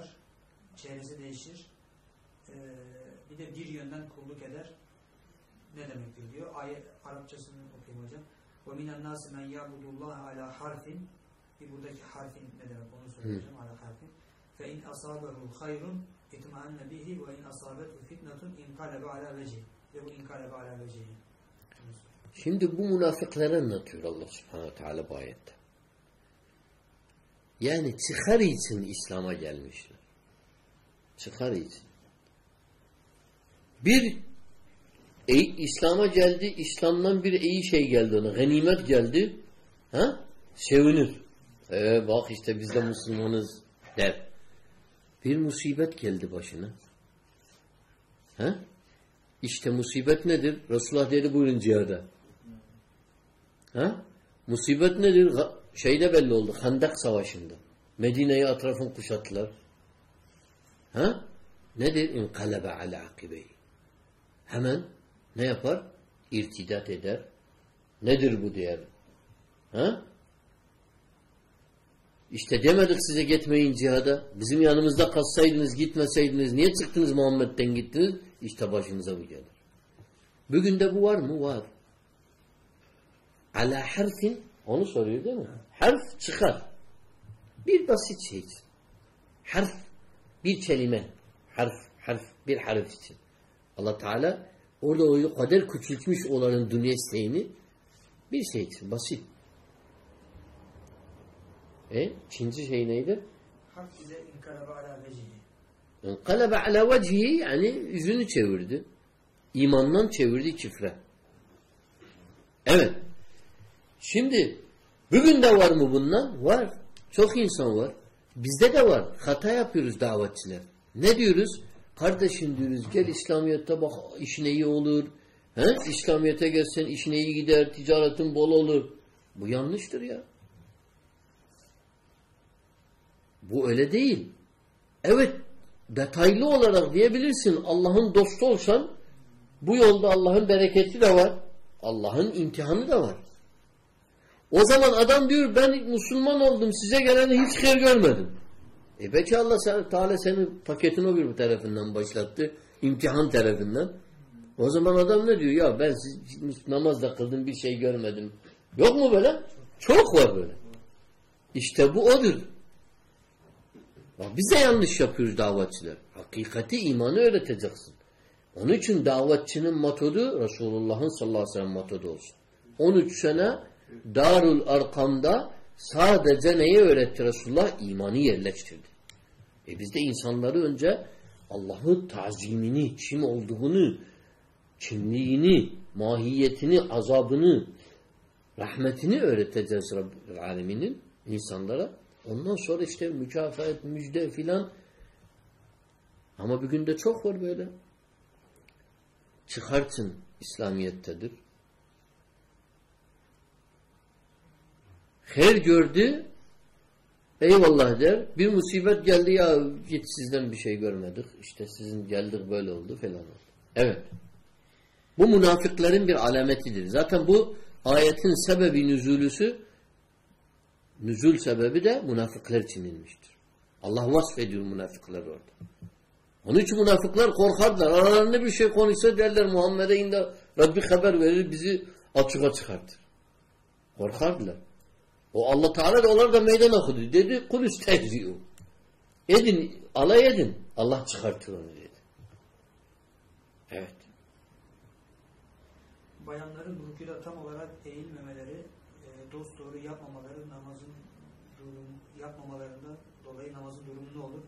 karar, çehresi değişir. Ee, bir de bir yönden kulluk eder. Ne demektir diyor. Ayet Arapçasını okuyayım hocam. وَمِنَ النَّاسِ مَنْ يَعْبُدُ اللّٰهَ عَلَى حَرْفٍ Bir buradaki harfin ne demek onu söyleyeceğim. Ala harfin. فَاِنْ أَصَابَهُ خَيْرٌ اِتْمَعَنَّ بِهِ وَاِنْ أَصَابَتْهُ فِتْنَةٌ اِنْقَلَبَ عَلَى وَجِهِ Ve bu inkalebe ala vecihi. Şimdi bu münafıkları anlatıyor Allah subhanahu teala bu ayette. Yani çıkar için İslam'a gelmişler. Çıkar için. Bir ey- İslam'a geldi, İslam'dan bir iyi şey geldi ona. Ganimet geldi. Ha? Sevinir. Ee, bak işte biz de Müslümanız der. Bir musibet geldi başına. Ha? İşte musibet nedir? Resulullah dedi buyurun cihada. Ha? Musibet nedir? Şeyde belli oldu. Handak Savaşı'nda. Medine'yi atrafın kuşattılar. Ha? Nedir? İnkalebe ala akibeyi. Hemen ne yapar? İrtidat eder. Nedir bu diğer? Ha? İşte demedik size gitmeyin cihada. Bizim yanımızda kalsaydınız, gitmeseydiniz, niye çıktınız Muhammed'den gittiniz? İşte başınıza bu gelir. Bugün de bu var mı? Var. Ala harfin onu soruyor değil mi? Harf çıkar. Bir basit şey için. Harf bir kelime. Harf, harf bir harf için. Allah Teala orada o kadar küçültmüş olanın dünya isteğini bir şey için. Basit. E? İkinci şey neydi? Harf bize inkalebe ala vecihi. İnkalabe ala vecihi yani yüzünü çevirdi. İmandan çevirdi küfre. Evet. Şimdi bugün de var mı bundan? Var. Çok insan var. Bizde de var. Hata yapıyoruz davetçiler. Ne diyoruz? Kardeşim diyoruz gel İslamiyet'te bak işine iyi olur. He? İslamiyet'e gelsen işine iyi gider, ticaretin bol olur. Bu yanlıştır ya. Bu öyle değil. Evet detaylı olarak diyebilirsin Allah'ın dostu olsan bu yolda Allah'ın bereketi de var. Allah'ın imtihanı da var. O zaman adam diyor ben Müslüman oldum size geleni hiç hayır görmedim. E belki Allah Teala senin paketini o bir tarafından başlattı. imtihan tarafından. O zaman adam ne diyor? Ya ben siz, namazda kıldım bir şey görmedim. Yok mu böyle? Çok var böyle. İşte bu odur. Bak biz de yanlış yapıyoruz davetçiler. Hakikati imanı öğreteceksin. Onun için davetçinin metodu Resulullah'ın sallallahu aleyhi ve sellem metodu olsun. 13 sene Darul Arkam'da sadece neyi öğretti Resulullah? İmanı yerleştirdi. E biz de insanları önce Allah'ı tazimini, kim olduğunu, kimliğini, mahiyetini, azabını, rahmetini öğreteceğiz Rabbil Alemin'in insanlara. Ondan sonra işte mükafat, müjde filan. Ama bugün de çok var böyle. Çıkartın İslamiyettedir. Her gördü eyvallah der. Bir musibet geldi ya git sizden bir şey görmedik. İşte sizin geldik böyle oldu falan oldu. Evet. Bu münafıkların bir alametidir. Zaten bu ayetin sebebi nüzulüsü nüzul sebebi de münafıklar için inmiştir. Allah vasfediyor münafıklar orada. Onun için münafıklar korkarlar. Aralarında bir şey konuşsa derler Muhammed'e indi Rabbi haber verir bizi açığa çıkartır. Korkardılar. O Allah Teala da onları da meydan okudu. Dedi kul istehzi'u. Edin, alay edin. Allah çıkartır onu dedi. Evet. Bayanların rüküda tam olarak eğilmemeleri, e, dost doğru yapmamaları namazın durum, yapmamalarından dolayı namazın durumu ne olur?